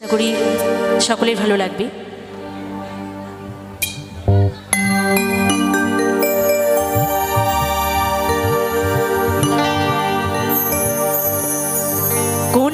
আশা করি সকলের ভালো লাগবে। কোন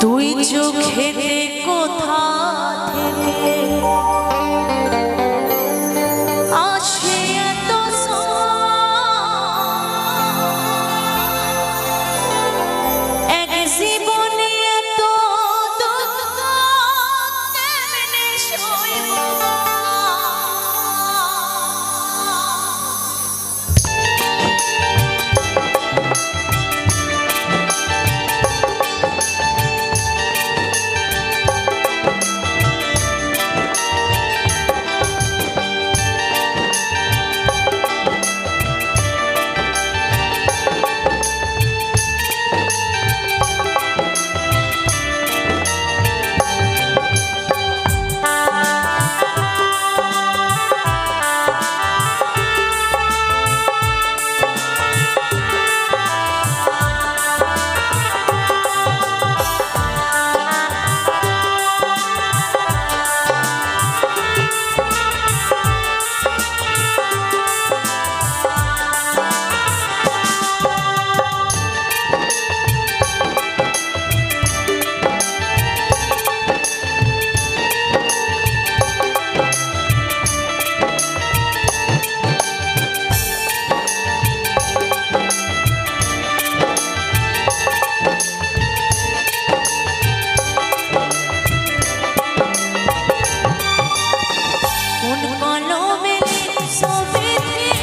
তুই চোখেতে কোথা থেকে? Yeah.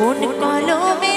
কোন কলমে